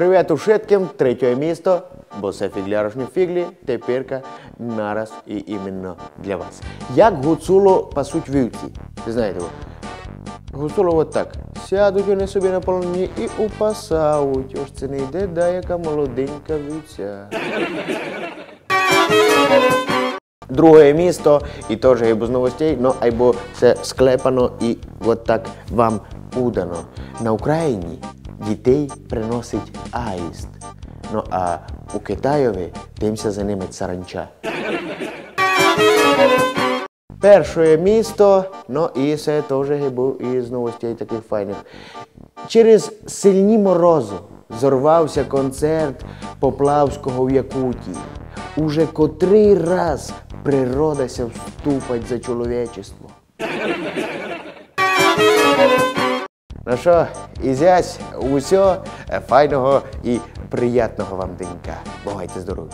Привет ушитким, третє місто, бо це фіглярошні фіглі, тепірка нараз і іменно для вас. Як гуцуло пасуть вівці? Ви знаєте, гуцуло от так. Сядуть вони собі на полоні і упасають. Ось це не йде, да, яка молоденька вівця. Друге місто, і теж є без новостей, но або це склепано і от так вам удано. На Україні дітей приносить аїст. Ну а у Китаєві дивимося за ними царанча. Перше місто, ну і це теж був із новостей таких файних. Через сильні морозу зорвався концерт Поплавського в Якутії. Уже котрий раз природа ся вступать за чоловічество. Ну що, ізясь, усьо файного і приятного вам денька. Бувайте здорові!